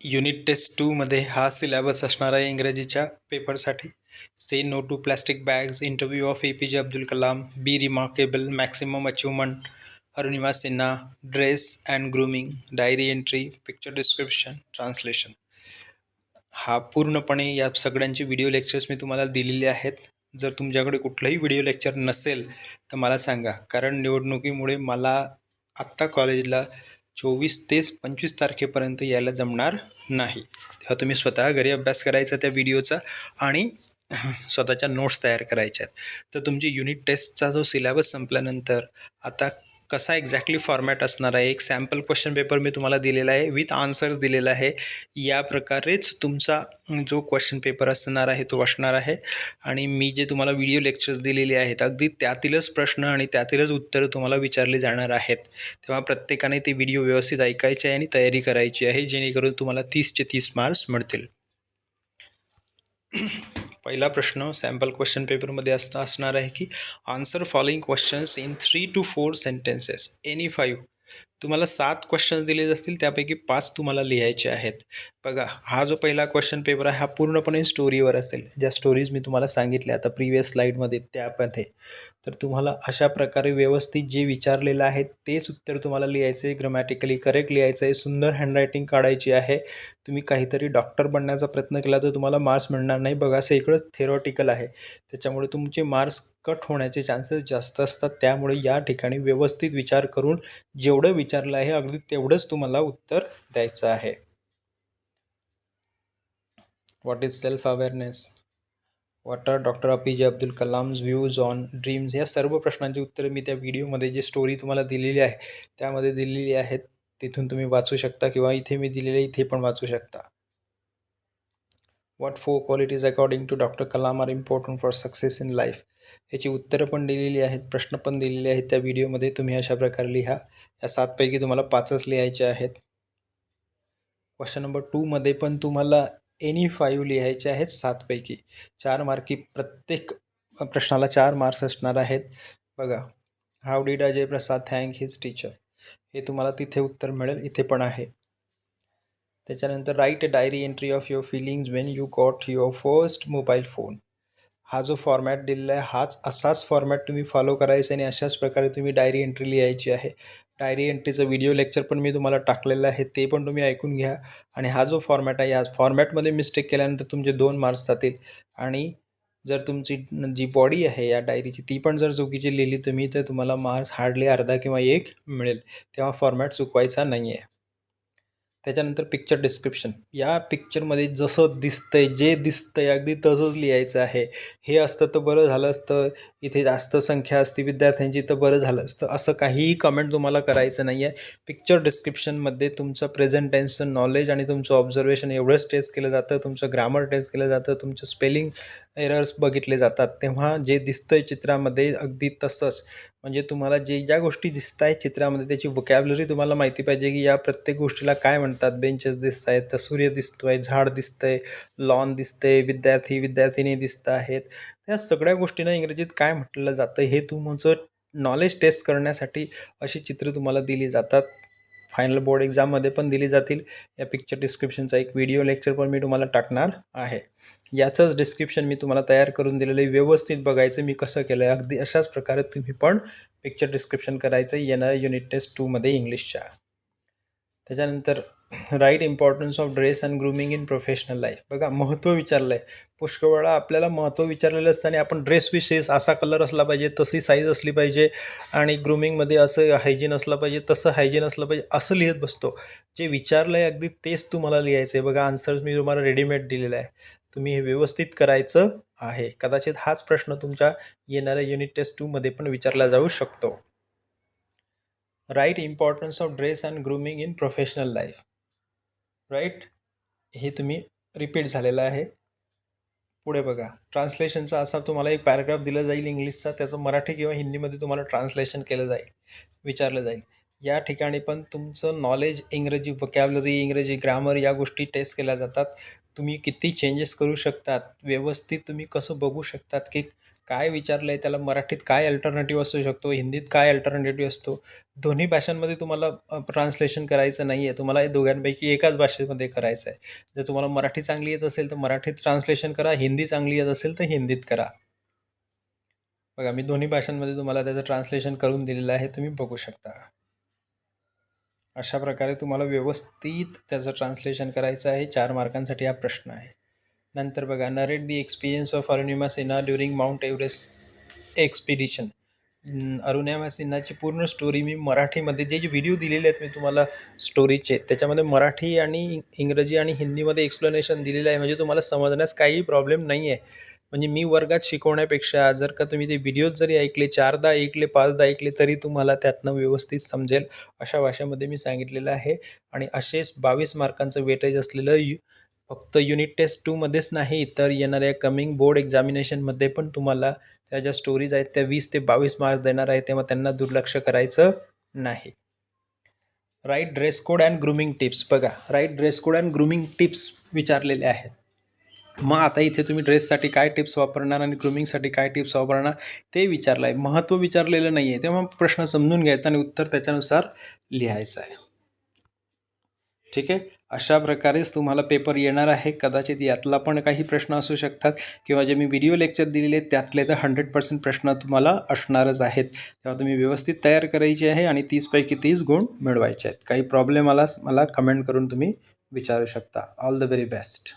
Unit taste टूमध्ये हा syllabus असणार आहे इंग्रजीच्या पेपरसाठी. Say no to plastic bags interview of A P J Abdul Kalam be remarkable maximum achievement Arunima Sinha dress and grooming diary entry picture description translation हा पूर्णपणे या सगळ्यांचे video lectures मी तुम्हाला दिलेले आहेत. जर तुमच्याकडे कुठलंही व्हिडिओ लेक्चर नसेल तर मला सांगा. कारण निवडणुकीमुळे मला आत्ता कॉलेजला चोवीस तेच पंचवीस तारखेपर्यंत यायला जमणार नाही. तेव्हा तुम्ही स्वतः घरी अभ्यास करायचा त्या व्हिडिओचा आणि स्वतःच्या नोट्स तयार करायच्या आहेत तर तुमची युनिट टेस्टचा जो सिलेबस संपल्यानंतर आता कसा एक्झॅक्टली फॉर्मॅट असणार आहे? एक सॅम्पल क्वेश्चन पेपर मी तुम्हाला दिलेला आहे विथ आन्सर्स दिलेला आहे. या प्रकारेच तुमचा जो क्वेश्चन पेपर असणार आहे तो असणार आहे. आणि मी जे तुम्हाला व्हिडिओ लेक्चर्स दिलेले आहेत अगदी त्यातीलच प्रश्न आणि त्यातीलच उत्तरं तुम्हाला विचारले जाणार आहेत. तेव्हा प्रत्येकाने ते व्हिडिओ व्यवस्थित ऐकायचे आहे आणि तयारी करायची आहे जेणेकरून तुम्हाला तीसचे तीस मार्क्स मिळतील. पहिला प्रश्न सॅम्पल क्वेश्चन पेपरमध्ये असं असणार आहे की answer following questions in three two four sentences any five तुम्हाला सात क्वेश्चन्स दिले असतील त्यापैकी पाच तुम्हाला लिहायचे आहेत. बघा हा जो पहिला क्वेश्चन पेपर आहे हा पूर्णपणे स्टोरीवर असेल. ज्या स्टोरीज मी तुम्हाला सांगितल्या आता प्रिवियस स्लाईडमध्ये त्यामध्ये. तर तुम्हाला अशा प्रकारे व्यवस्थित जे विचारलेलं आहे तेच उत्तर तुम्हाला लिहायचं आहे. ग्रमॅटिकली करेक्ट लिहायचं आहे. सुंदर हँडरायटिंग काढायची आहे. तुम्ही काहीतरी डॉक्टर बनण्याचा प्रयत्न केला तर तुम्हाला मार्क्स मिळणार नाही. बघा असं इकडं थेरॉटिकल आहे. त्याच्यामुळे तुमचे मार्क्स कट होण्याचे चान्सेस जास्त असतात. त्यामुळे या ठिकाणी व्यवस्थित विचार करून जेवढं विचार विचारलं आहे अगदी तेवढंच तुम्हाला उत्तर द्यायचं आहे. What is self awareness what are doctor A P J Abdul Kalam's views on dreams या सर्व प्रश्नांची उत्तरं मी त्या व्हिडिओमध्ये जी स्टोरी तुम्हाला दिलेली आहे त्यामध्ये दिलेली आहेत. तिथून तुम्ही वाचू शकता किंवा इथे मी दिलेले इथे पण वाचू शकता. What four qualities according to doctor Kalam are important for success in life याची उत्तरं पण दिलेली आहेत प्रश्न पण दिलेले आहेत त्या व्हिडिओमध्ये. तुम्ही अशा प्रकारे लिहा. या सातपैकी तुम्हाला पाचच लिहायचे आहेत. क्वेश्चन नंबर टूमध्ये पण तुम्हाला एनी फाईव्ह लिहायचे आहेत सातपैकी. चार मार्की प्रत्येक प्रश्नाला चार मार्क्स असणार आहेत. बघा how did Ajay Prasad thank his teacher हे तुम्हाला तिथे उत्तर मिळेल. इथे पण आहे. त्याच्यानंतर write diary entry of your feelings when you got your first mobile phone हा जो फॉर्मॅट दिलेला आहे हाच असाच फॉर्मॅट तुम्ही फॉलो करायचा आणि अशाच प्रकारे तुम्ही डायरी एंट्री लिहायची आहे. डायरी एंट्रीचं व्हिडिओ लेक्चर पण मी तुम्हाला टाकलेलं आहे ते पण तुम्ही ऐकून घ्या. आणि हा जो फॉर्मॅट आहे या फॉर्मॅटमध्ये मिस्टेक केल्यानंतर तुमचे दोन मार्क्स जातील. आणि जर तुमची जी बॉडी आहे या डायरीची ती पण जर चुकीची लिहिली तुम्ही तर तुम्हाला मार्क्स हार्डली अर्धा किंवा एक मिळेल. तेव्हा फॉर्मॅट चुकवायचा नाही आहे त्याच्यानंतर पिक्चर डिस्क्रिप्शन या पिक्चरमध्ये जसं दिसतंय जे दिसतंय अगदी तसंच लिहायचं आहे. हे असतं तर बरं झालं असतं. इथे जास्त संख्या असती विद्यार्थ्यांची तर बरं झालं असतं. असं काहीही कमेंट तुम्हाला करायचं नाही आहे पिक्चर डिस्क्रिप्शनमध्ये तुमचं प्रेझेंट टेन्सचं नॉलेज आणि तुमचं ऑब्झर्वेशन एवढंच टेस्ट केलं जातं तुमचं ग्रामर टेस्ट केलं जातं तुमचं स्पेलिंग एरर्स बघितले जातात. तेव्हा जे दिसतंय चित्रामध्ये अगदी तसंच. म्हणजे तुम्हाला जे ज्या गोष्टी दिसत आहेत चित्रामध्ये त्याची वोकॅबलरी तुम्हाला माहिती पाहिजे की या प्रत्येक गोष्टीला काय म्हणतात. बेंचेस दिसत आहेत तर सूर्य दिसतो आहे झाड दिसतंय लॉन दिसतंय विद्यार्थी विद्यार्थिनी दिसत आहेत. या सगळ्या गोष्टींना इंग्रजीत काय म्हटलं जातं हे तुमचं नॉलेज टेस्ट करण्यासाठी अशी चित्र तुम्हाला दिली जातात. फायनल बोर्ड एक्झाममध्ये पण दिली जातील. या पिक्चर डिस्क्रिप्शनचा एक व्हिडिओ लेक्चर पण मी तुम्हाला टाकणार आहे. याचंच डिस्क्रिप्शन मी तुम्हाला तयार करून दिलेलं आहे. व्यवस्थित बघायचं मी कसं केलं आहे अगदी अशाच प्रकारे तुम्ही पण पिक्चर डिस्क्रिप्शन करायचं. येणाऱ्या युनिट टेस्ट टूमध्ये इंग्लिशच्या त्याच्यानंतर write importance of dress and grooming in professional life बघा महत्त्व विचारलं आहे पुष्कळ वेळा आपल्याला महत्त्व विचारलेलं असतं आणि आपण विशेष असा कलर असला पाहिजे तशी साईज असली पाहिजे आणि ग्रूमिंगमध्ये असं हायजीन असलं पाहिजे तसं हायजीन असलं पाहिजे असं लिहित बसतो. जे विचारलं आहे अगदी तेच तुम्हाला लिहायचं आहे बघा आन्सर्स मी तुम्हाला रेडीमेड दिलेला आहे. तुम्ही हे व्यवस्थित करायचं आहे. कदाचित हाच प्रश्न तुमच्या येणाऱ्या युनिट टेस्ट टूमध्ये पण विचारला जाऊ शकतो. Write importance of dress and grooming in professional life write हे तुम्ही रिपीट झालेलं आहे. पुढे बघा. ट्रान्सलेशनचा असा तुम्हाला एक पॅराग्राफ दिला जाईल इंग्लिशचा. त्याचं मराठी किंवा हिंदीमध्ये तुम्हाला ट्रान्सलेशन केलं जाईल. विचारलं जाईल. या ठिकाणी पण तुमचं नॉलेज इंग्रजी वकॅबलरी इंग्रजी ग्रामर या गोष्टी टेस्ट केल्या जातात. तुम्ही किती चेंजेस करू शकतात? व्यवस्थित तुम्ही कसं बघू शकतात? की काय विचारलं आहे त्याला मराठीत काय अल्टरनेटिव्ह असू शकतो हिंदीत काय अल्टरनेटिव्ह असतो? दोन्ही भाषांमध्ये तुम्हाला ट्रान्सलेशन करायचं नाही आहे तुम्हाला हे दोघांपैकी एकाच भाषेमध्ये करायचं आहे जर तुम्हाला मराठी चांगली येत असेल तर मराठीत ट्रान्सलेशन करा. हिंदी चांगली येत असेल तर हिंदीत करा. बघा मी दोन्ही भाषांमध्ये तुम्हाला त्याचं ट्रान्सलेशन करून दिलेलं आहे. तुम्ही बघू शकता. अशा प्रकारे तुम्हाला व्यवस्थित त्याचं ट्रान्सलेशन करायचं आहे. चार मार्कांसाठी हा प्रश्न आहे. नंतर बघा narrate the experience of Arunima Sinha during mount Everest expedition Arunima सिन्हाची पूर्ण स्टोरी मी मराठीमध्ये जे जे व्हिडिओ दिलेले आहेत मी तुम्हाला स्टोरीचे त्याच्यामध्ये मराठी आणि इंग्रजी आणि हिंदीमध्ये एक्सप्लेनेशन दिलेलं आहे. म्हणजे तुम्हाला समजण्यास काही प्रॉब्लेम नाही आहे म्हणजे मी वर्गात शिकवण्यापेक्षा जर का तुम्ही ते व्हिडिओज जरी ऐकले चारदा ऐकले पाचदा ऐकले तरी तुम्हाला त्यातनं व्यवस्थित समजेल अशा भाषेमध्ये मी सांगितलेलं आहे. आणि असेच बावीस मार्कांचं वेटेज असलेलं यू फक्त युनिट टेस्ट टूमध्येच नाही तर येणाऱ्या कमिंग बोर्ड एक्झामिनेशनमध्ये पण तुम्हाला त्या ज्या स्टोरीज आहेत त्या वीस ते बावीस मार्क्स देणार आहे तेव्हा त्यांना दुर्लक्ष करायचं नाही. Write dress code and grooming tips बघा write dress code and grooming tips विचारलेले आहेत. मग आता इथे तुम्ही ड्रेससाठी काय टिप्स वापरणार आणि ग्रुमिंगसाठी काय टिप्स वापरणार ते विचारलं आहे महत्त्व विचारलेलं नाही आहे तेव्हा प्रश्न समजून घ्यायचा आणि उत्तर त्याच्यानुसार लिहायचं आहे. ठीक आहे? अशा प्रकारेच तुम्हाला पेपर येणार आहे. कदाचित यातला पण काही प्रश्न असू शकतात किंवा जे मी व्हिडिओ लेक्चर दिलेले आहेत त्यातले तर हंड्रेड पर्सेंट प्रश्न तुम्हाला असणारच आहेत. तेव्हा तुम्ही व्यवस्थित तयार करायची आहे आणि तीसपैकी तीस गुण मिळवायचे आहेत. काही प्रॉब्लेम आलाच मला कमेंट करून तुम्ही विचारू शकता. All the very best